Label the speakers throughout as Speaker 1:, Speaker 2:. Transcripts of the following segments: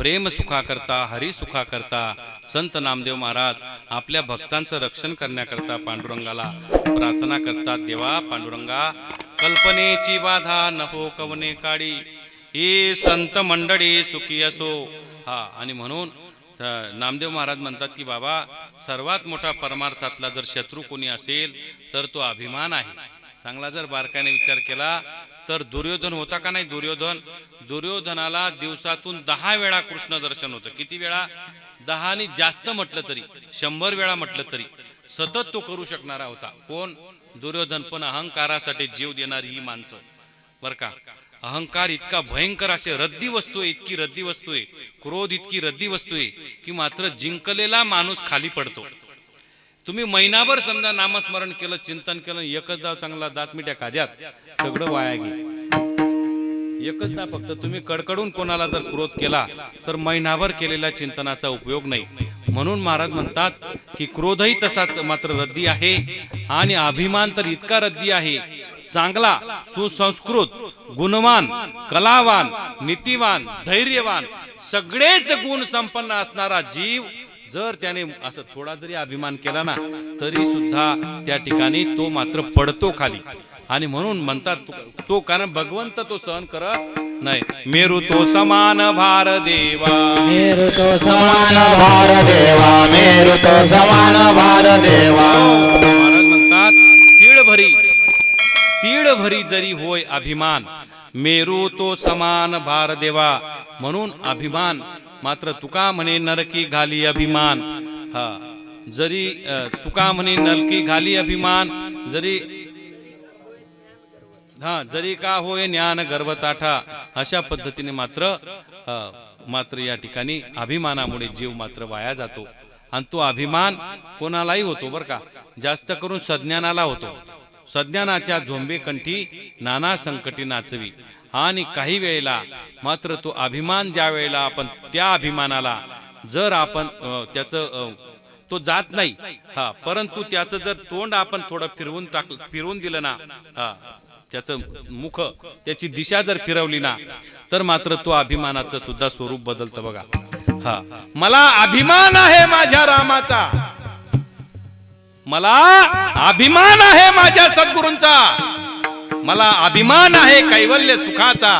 Speaker 1: प्रेम सुखा करता हरी सुखा करता संत नामदेव महाराज आपल्या भक्तांचं रक्षण करण्याकरता पांडुरंगाला प्रार्थना करतात. देवा पांडुरंगा कल्पनेची बाधा नको कवने काळी ही संत मंडळी सुखी असो. हा आणि म्हणून नामदेव महाराज म्हणतात की बाबा सर्वात मोठा परमार्थातला जर शत्रू कोणी असेल तर तो अभिमान आहे. चांगला जर बारकाने विचार केला तर दुर्योधन होता का नाही दुर्योधन? दुर्योधनाला दिवसातून दहा वेळा कृष्ण दर्शन होतं. किती वेळा? दहाने जास्त म्हटलं तरी शंभर वेळा म्हटलं तरी. सतत तो करू शकणारा होता. कोण? दुर्योधन. पण अहंकारासाठी जीव देणारी ही माणसं. बर का? अहंकार इतका भयंकर असे रद्दी वस्तू आहे इतकी रद्दी वस्तू आहे. क्रोध इतकी रद्दी वस्तू आहे की मात्र जिंकलेला माणूस खाली पडतो. तुम्ही महिनाभर समजा नामस्मरण केलं चिंतन केलं एकच दाव चांगला दात मिठ्या खाद्यात सगळं वाया गेलं. एकच ना फक्त तुम्ही कडकडून कोणाला जर क्रोध केला तर महिनाभर केलेल्या चिंतनाचा उपयोग नाही. म्हणून महाराज म्हणतात की क्रोधही तसाच मात्र रद्दी आहे आणि अभिमान तर इतका रद्दी आहे. चांगला सुसंस्कृत गुणवान कलावान नीतिवान धैर्यवान सगळेच गुण संपन्न असणारा जीव जर त्याने असं थोडा जरी अभिमान केला ना तरी सुद्धा त्या ठिकाणी तो मात्र पडतो खाली. आणि म्हणून म्हणतात तो- कारण भगवंत तो सहन करत नाही. मेरू तो समान भार देवा.
Speaker 2: मेरु तो समान भार देवा मेरु तो समान भार देवा.
Speaker 1: महाराज म्हणतात तीळ भरी तीळ भरी जरी होय अभिमान मेरू तो समान भार देवा. म्हणून अभिमान मात्र तुका म्हणे नरकी घाली अभिमान. हा. जरी तुका म्हणे नरकी घाली अभिमान जरी हा जरी का होय ज्ञान गर्भताठा अशा पद्धतीने मात्र मात्र या ठिकाणी अभिमानामुळे जीव मात्र वाया जातो. आणि तो अभिमान कोणालाही होतो बर का? जास्त करून सज्ञानाला होतो. सज्ञानाच्या झोंबे कंठी नाना संकटी नाचवी. आणि काही वेळेला मात्र तो अभिमान ज्या वेळेला आपण त्या अभिमानाला जर आपण त्याच त्याचं तो जात नाही हा परंतु त्याचं जर तोंड आपण थोडं फिरवून टाक फिरवून दिलं ना हा त्याचं मुख त्याची दिशा जर फिरवली ना तर मात्र तो अभिमानाचं सुद्धा स्वरूप बदलतं बघा. हा मला अभिमान आहे माझ्या रामाचा. मला अभिमान आहे माझ्या सद्गुरूंचा. मला अभिमान आहे कैवल्य सुखाचा.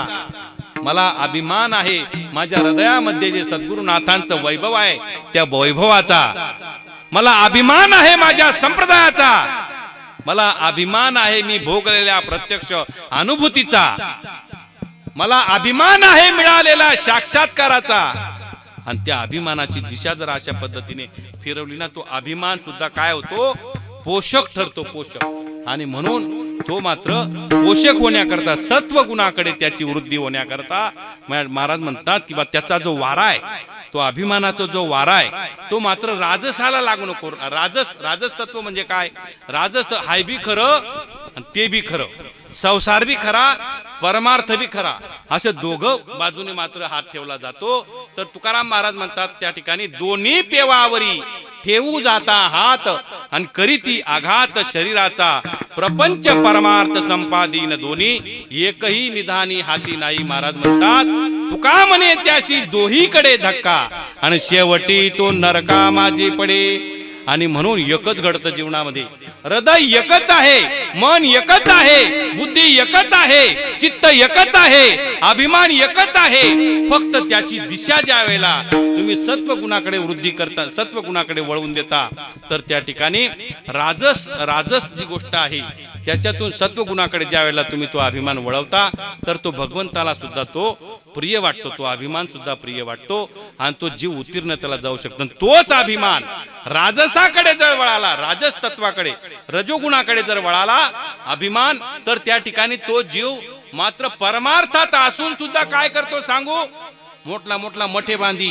Speaker 1: मला अभिमान आहे माझ्या हृदयामध्ये जे सद्गुरुनाथांचं वैभव आहे त्या वैभवाचा. मला अभिमान आहे माझ्या संप्रदायाचा. मला अभिमान आहे मी भोगलेल्या प्रत्यक्ष अनुभूतीचा. मला अभिमान आहे मिळालेला साक्षात्काराचा. आणि त्या अभिमानाची दिशा जर अशा पद्धतीने फिरवली ना तो अभिमान सुद्धा काय होतो? पोषक ठरतो पोषक. आणि म्हणून तो मात्र पोषक होण्याकरता सत्व गुणाकडे त्याची वृद्धी होण्याकरता महाराज म्हणतात की बा त्याचा जो वारा आहे तो अभिमानाचा जो वारा आहे तो मात्र राजसाला लागू नको. राजस राजस तत्व म्हणजे काय? राजस हाय बी खरं आणि ते बी खरं. संसार बी खरा परमार्थ बी खरा. असे दोघं बाजूने मात्र हात ठेवला जातो. तर तुकाराम महाराज म्हणतात त्या ठिकाणी दोन्ही पेवावरी ठेवू जाता हात आणि करीती आघात शरीराचा. प्रपंच परमार्थ संपादीन दोन्ही. एकही निधानी हाती नाही महाराज म्हणतात. तुका म्हणे त्याशी दोहीकडे धक्का. आणि शेवटी तो नरका माझी पडे. आणि म्हणून एकच घडतं जीवनामध्ये. हृदय एकच आहे मन एकच आहे बुद्धी एकच आहे चित्त एकच आहे अभिमान एकच आहे. फक्त त्याची दिशा ज्या वेळेला तुम्ही सत्व गुणाकडे वृद्धी करता सत्व गुणाकडे वळवून देता तर त्या ठिकाणी राजस राजस जी गोष्ट आहे त्याच्यातून सत्व गुणाकडे ज्या वेळेला तुम्ही तो अभिमान वळवता तर तो भगवंताला सुद्धा तो प्रिय वाटतो तो अभिमान सुद्धा प्रिय वाटतो आणि तो जीव उत्तीर्ण त्याला जाऊ शकतो. आणि तोच अभिमान राजसाकडे जर वळाला राजस तत्वाकडे रजोगुणाकडे जर वळाला अभिमान तर त्या ठिकाणी तो जीव मात्र परमार्थात असून सुद्धा काय करतो सांगू? मोठला मोठला मठे बांधी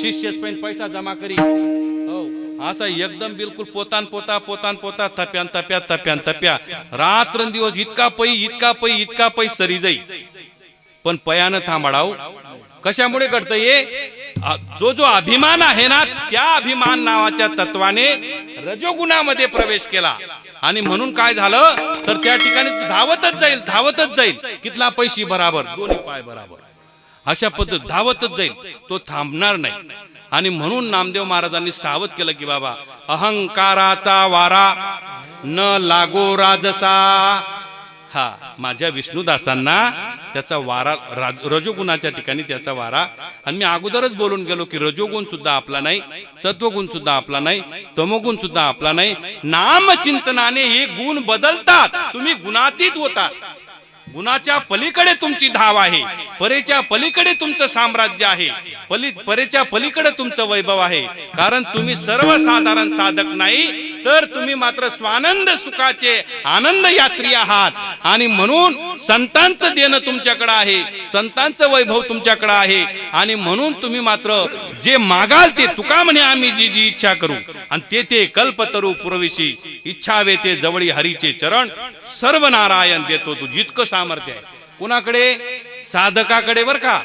Speaker 1: शिष्य पैसा जमा करी. हो असा एकदम बिलकुल पोतान पोता पोतान पोता तप्यान तप्या तप्यान तप्या. रात्रंदिवस इतका पै इतका पै इतका पै सरी जाई. पण पयानं थांबाडाव. कशामुळे घडतं हे? जो जो अभिमान आहे ना त्या अभिमान नावाच्या तत्वाने रजोगुणामध्ये प्रवेश केला. आणि म्हणून काय झालं? तर त्या ठिकाणी धावतच जाईल धावतच जाईल. कितला पैशी बराबर? दोन्ही पाय बराबर. अशा पद्धत धावतच जाईल. तो थांबणार नाही. आणि म्हणून नामदेव महाराजांनी सावध केलं की बाबा अहंकाराचा वारा न लागो राजसा. हा माझ्या विष्णुदासांना त्याचा वारा रजोगुणाच्या ठिकाणी त्याचा वारा. आणि मी अगोदरच बोलून गेलो की रजोगुण सुद्धा आपला नाही सत्वगुण सुद्धा आपला नाही तमोगुण सुद्धा आपला नाही. नामचिंतनाने हे गुण बदलतात. तुम्ही गुणातीत होता गुणाच्या पलीकडे तुमची धाव आहे. परेच्या पलीकडे तुमचं साम्राज्य आहे. पली परेच्या पलीकडे तुमचं वैभव आहे. कारण तुम्ही सर्वसाधारण साधक नाही तर तुम्ही मात्र स्वानंद सुखाचे आनंद यात्री आहात. आणि म्हणून संतांचं देणं तुमच्याकडे आहे. संतांचं वैभव तुमच्याकडे आहे. आणि म्हणून तुम्ही मात्र जे मागाल ते तुका म्हणे आम्ही जी जी इच्छा करू. आणि ते ते कल्पतरू पुरविशी. इच्छावे ते जवळी हरीचे चरण. सर्व नारायण देतो तू जितकं सामर्थ्य आहे. कुणाकडे? साधकाकडे बर का.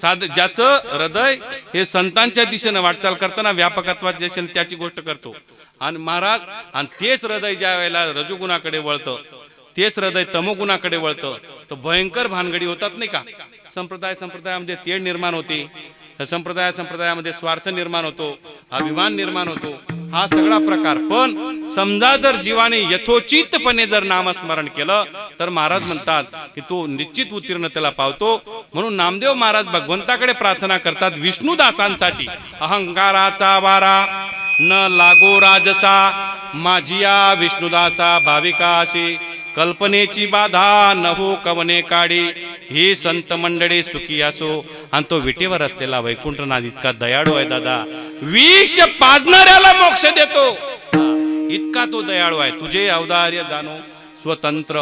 Speaker 1: साध ज्याचं हृदय हे संतांच्या दिशेनं वाटचाल करताना व्यापकत्वात दिशेने त्याची गोष्ट करतो. आणि महाराज आणि तेच हृदय ज्या वेळेला रजोगुणाकडे वळतं तेच हृदय तमोगुणाकडे वळतं तर भयंकर भानगडी होतात नाही का. संप्रदाय संप्रदायामध्ये तेढ निर्माण होते. संप्रदाय संप्रदायामध्ये स्वार्थ निर्माण होतो अभिमान निर्माण होतो. हा सगळा प्रकार. पण समजा जर जीवाने यथोचितपणे जर नामस्मरण केलं तर महाराज म्हणतात की तो निश्चित उत्तीर्ण त्याला पावतो. म्हणून नामदेव महाराज भगवंताकडे प्रार्थना करतात विष्णुदासांसाठी. अहंकाराचा वारा न लागो राजसा माझिया विष्णुदासा भाविकाशी कल्पनेची बाधा न हो कवने काढी हे संत मंडळी सुखी असो. आणि तो विटेवर असलेला वैकुंठनाथ इतका दयाळू आहे दादा. विष पाजणाऱ्याला मोक्ष देतो. इतका तो दयाळू आहे. तुझे अवदार्य जाणो. स्वतंत्र.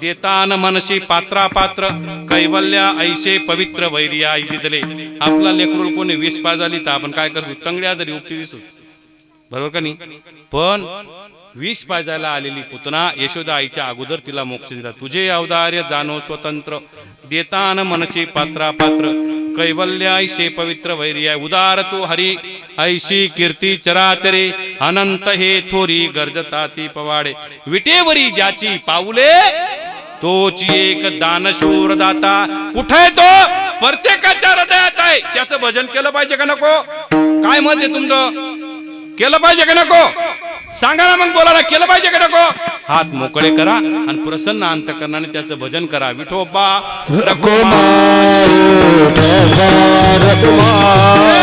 Speaker 1: देतान मनशी पात्रा पात्र कैवल्या ऐशे पवित्र वैरिया दिले आपला लेकरूल कोणी विष पाजाली तर आपण काय करतो टंगड्या जरी उपटी विसू बरोबर का नाही? पण विष पाजायला आलेली पुतना यशोदा आईच्या अगोदर तिला मोक्ष दिला. तुझे अवदार्य जाणो स्वतंत्र. देतान मनसे पात्रा पात्र. कैवल्य पवित्र वैर्य. उदार तो हरी. ऐशी कीर्ती चराचरे. अनंत हे थोरी गरजता ती पवाडे. विटेवरी ज्याची पाऊले तोची एक दानशूर दाता. कुठे तो? प्रत्येकाच्या हृदयात आहे. त्याचं भजन केलं पाहिजे का नको? काय मत आहे तुमचं? केलं पाहिजे का नको? सांगा ना मग बोला केलं पाहिजे का नको हात मोकळे करा आणि प्रसन्न अंतकरणाने त्याचं भजन करा विठोबा
Speaker 2: कुमार कुमार कुमार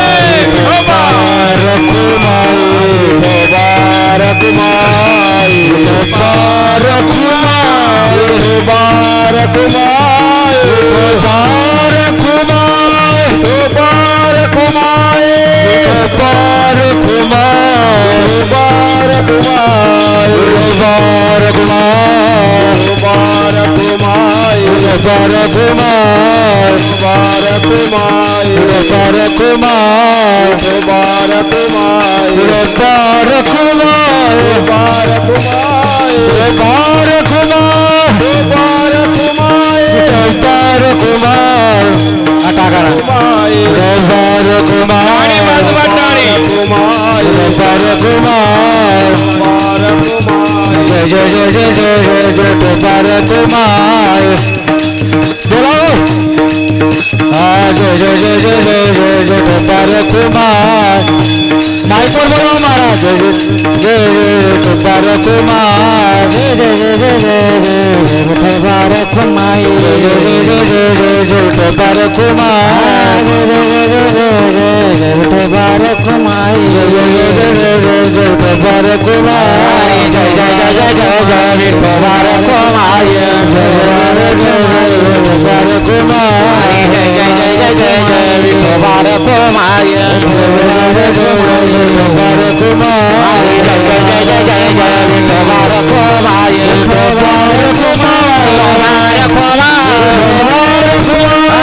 Speaker 2: कुमार कुमार कुमार कुमार कुमार कुमार कुमार कुमार कुमार कुमार कुमार कुमार कुमार कुमार कुमार कुमार জয় জয় জয় জয় জয় জয় গোপাল তোমার জয় জয় জয় জয় জয় জয় জয় গোপাল তোমার নাই করব না মারা জয় জয় জয় গোপাল তোমার জয় জয় জয় জয় জয় জয় গোপাল তোমার জয় জয় জয় জয় জয় জয় জয় গোপাল তোমার জয় জয় জয় জয় জয় জয় গোপাল তোমার জয় জয় জয় জয় জয় জয় গোপাল তোমার ஜெய ஜெய ஜெய குமார குமாரிய குமார குமாரி ஜெய ஜெய ஜெய ஜெய குமார குமாரிய குமார குமாரி ஜெய ஜெய ஜெய ஜெய குமார குமாரிய குமார குமார குமார குமார குமார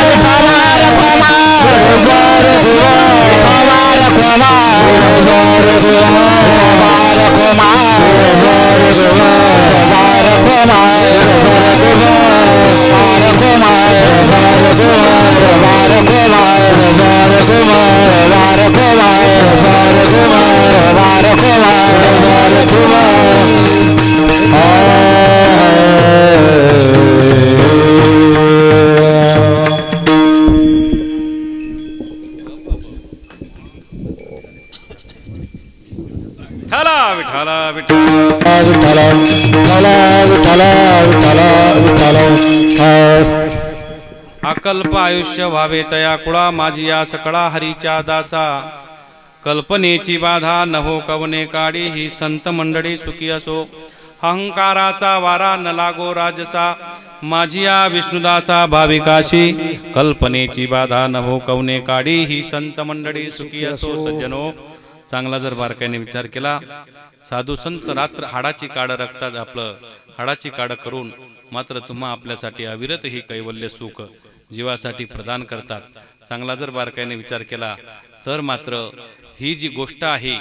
Speaker 2: குமார வார குமார
Speaker 1: வார குமார
Speaker 2: வார குமார வார குமார வார
Speaker 1: குமார आयुष्य व्हावे तया कुळा माझी या सकळा हरीच्या दासा. कल्पनेची बाधा न हो कवने काडी ही संत मंडळी सुखी असो. अहंकाराचा वारा न लागो राजसा. माझी या विष्णुदासा भाविकाशी. कल्पनेची बाधा न हो कवने काडी ही संत मंडळी सुखी असो सज्जनो. चांगला जर बारकाईने विचार केला. साधू संत रात्र हाडाची काड रक्तात आपलं. हाडाची काड करून मात्र तुम्हा आपल्यासाठी अविरत ही कैवल्य सुख. जीवासाठी प्रदान करतात. चांगला जर बारकाईने विचार केला तर मात्र ही जी गोष्ट आहे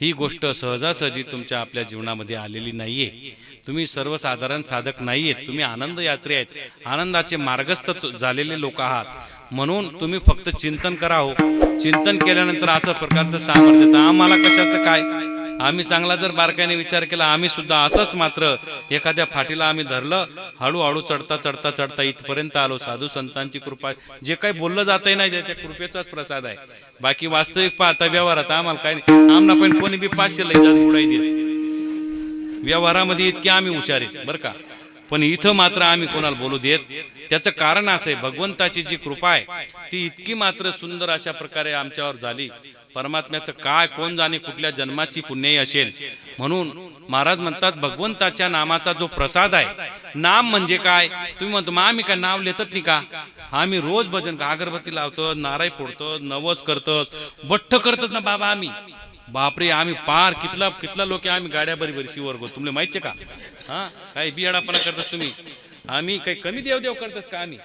Speaker 1: ही गोष्ट सहजासहजी तुमच्या आपल्या जीवनामध्ये आलेली नाहीये. तुम्ही सर्वसाधारण साधक नाहीयेत. तुम्ही आनंद यात्री आहेत. आनंदाचे मार्गस्थ झालेले लोक आहात. म्हणून तुम्ही फक्त चिंतन करा हो. चिंतन केल्यानंतर असं प्रकारचं सामर्थ्य आम्हाला कशाचं काय? आम्ही चांगला जर बारकाईने विचार केला आम्ही सुद्धा असंच मात्र एखाद्या फाटीला आम्ही धरलं हळूहळू चढता चढता चढता इथपर्यंत आलो. साधू संतांची कृपा जे काही बोललं जातही नाही त्याच्या कृपेचाच प्रसाद आहे. बाकी वास्तविक पाहता व्यवहारात आम्हाला काय नाही. आम्हाला पण कोणी बी पाचशे लई उडाई व्यवहारामध्ये इतके आम्ही हुशार आहेत बरं का? पण इथं मात्र आम्ही कोणाला बोलू देत? त्याचं कारण असं आहे भगवंताची जी कृपा आहे ती इतकी मात्र सुंदर अशा प्रकारे आमच्यावर झाली परमात्म्याचं काय कोण जाणे कुठल्या जन्माची पुण्यही असेल. म्हणून महाराज म्हणतात भगवंताच्या नामाचा जो प्रसाद आहे नाम म्हणजे काय? तुम्ही म्हणतो मग आम्ही काय नाव लेतच नाही का? आम्ही रोज भजन का अगरबत्ती लावतो नाराय फोडतो नवस करतोस बठ्ठ करतोच ना बाबा आम्ही. बापरे आम्ही पार कितला कितला लोक आम्ही गाड्या बरी बरी शिवर तुम्हाला तुमले माहितीये का? हा? काही बियाडापणा करतास तुम्ही. आम्ही काही कमी देव देव का आम्ही?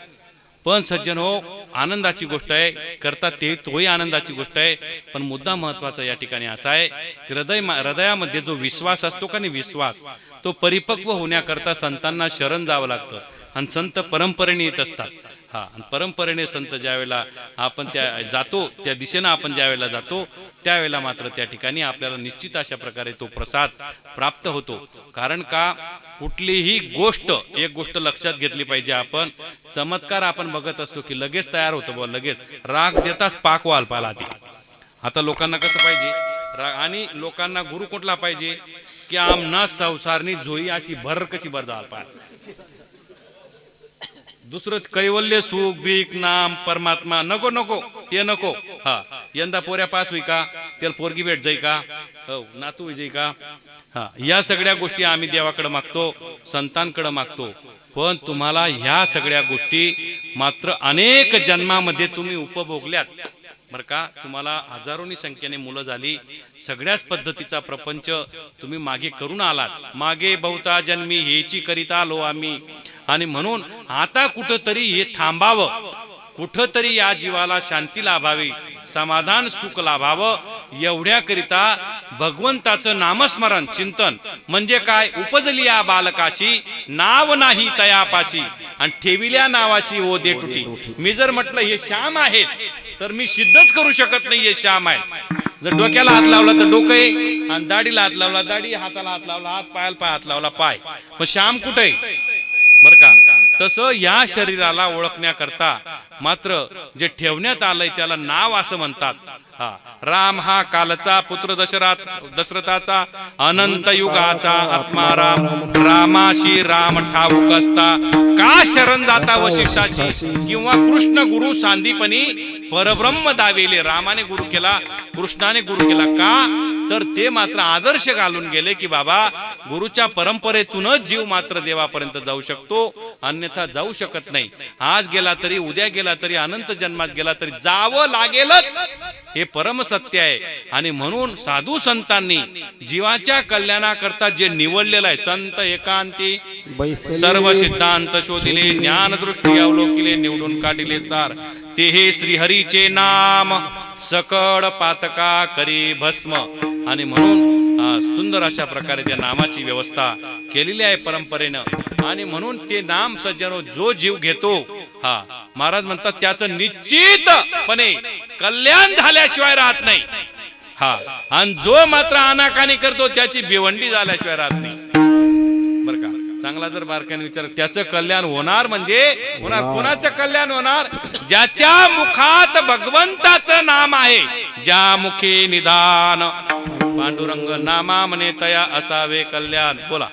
Speaker 1: पण सज्जन हो आनंदाची गोष्ट आहे. करतात ते तोही आनंदाची गोष्ट आहे. पण मुद्दा महत्त्वाचा या ठिकाणी असा आहे की हृदय हृदयामध्ये जो विश्वास असतो का नाही विश्वास तो परिपक्व होण्याकरता संतांना शरण जावं लागतं. आणि संत परंपरेने येत असतात. हा आणि परंपरेने संत ज्यावेळेला आपण त्या जातो त्या दिशेनं आपण ज्यावेळेला जातो त्यावेळेला मात्र त्या ठिकाणी आपल्याला निश्चित अशा प्रकारे तो प्रसाद प्राप्त होतो. कारण का? कुठलीही गोष्ट एक गोष्ट लक्षात घेतली पाहिजे आपण. चमत्कार आपण बघत असतो की लगेच तयार होतो बुवा लगेच. राग देताच पाक वाल पाला आधी आता लोकांना कसं पाहिजे? राग आणि लोकांना गुरु कुठला पाहिजे? की आमना संसारनी झोई अशी भर कशी भर जाल पाहिजे दुसरं कैवल्य सुख भीक नाम परमात्मा नको नको ते नको. हा यंदा पोऱ्या पास होई का? त्याला पोरगी भेट जाई का? हो नातू होई जाई का? हा या सगळ्या गोष्टी आम्ही देवाकडे मागतो संतांकडे मागतो. पण तुम्हाला ह्या सगळ्या गोष्टी मात्र अनेक जन्मामध्ये तुम्ही उपभोगल्यात. बर का? तुम्हाला हजारोनी संख्येने मुलं झाली. सगळ्याच पद्धतीचा प्रपंच तुम्ही मागे करून आलात. मागे बहुता जन्मी हेची करीता आलो आम्ही. आणि म्हणून आता कुठंतरी हे थांबावं. कुठंतरी या जीवाला शांती लाभावी समाधान सुख लाभावं एवढ्याकरिता भगवंताचं नामस्मरण चिंतन. म्हणजे काय? उपजली या बालकाशी नाव नाही तयापाशी. आणि ठेविल्या नावाशी ओ दे टुटी मी जर म्हटलं हे श्याम आहेत तर मी सिद्धच करू शकत नाही हे श्याम आहे जर डोक्याला हात लावला तर डोकं आहे आणि दाढीला हात लावला दाढी हाताला हात लावला हात पायाला पाय हात लावला पाय. मग श्याम कुठे आहे? बर का? तसं या शरीराला ओळखण्याकरता मात्र जे ठेवण्यात आलंय त्याला नाव असं म्हणतात. हा. राम हा कालचा पुत्र दशरथ दशरथाचा अनंत युगाचा आत्मा राम. रामाशी राम ठाऊक असता. का शरण जाता वशिष्ठाची? किंवा कृष्ण गुरु सांदीपनी परब्रह्म दावेले रामाने गुरु केला कृष्णाने गुरु केला का? तर ते मात्र आदर्श घालून गेले की बाबा गुरुच्या परंपरेतूनच जीव मात्र देवापर्यंत जाऊ शकतो अन्यथा जाऊ शकत नाही. आज गेला तरी उद्या गेला तरी अनंत जन्मात गेला तरी जावं लागेलच. हे परम सत्य आहे. आणि म्हणून साधू संतांनी जीवाच्या कल्याणाकरता जे निवडलेलं आहे संत एकांती सर्व सिद्धांत शोधिले ज्ञान दृष्टी अवलोकिले निवडून काढिले सार. ते हे श्रीहरीचे नाम सकळ पातका करी भस्म. आणि म्हणून सुंदर अशा प्रकारे त्या नामाची व्यवस्था केलेली आहे परंपरेनं. आणि म्हणून ते नाम सज्जनो जो जीव घेतो हा महाराज म्हणतात त्याचं निश्चितपणे कल्याण झाल्याशिवाय राहत नाही. हा. आणि जो मात्र अनाकानी करतो त्याची भिवंडी झाल्याशिवाय राहत नाही. बर का? चांगला जर बारकाने विचार त्याचं कल्याण होणार म्हणजे होणार. कोणाचं कल्याण होणार? ज्याच्या मुखात भगवंताचं नाम आहे ज्या मुखे निदान. पांडुरंग नामा म्हणे तया असावे कल्याण. बोला.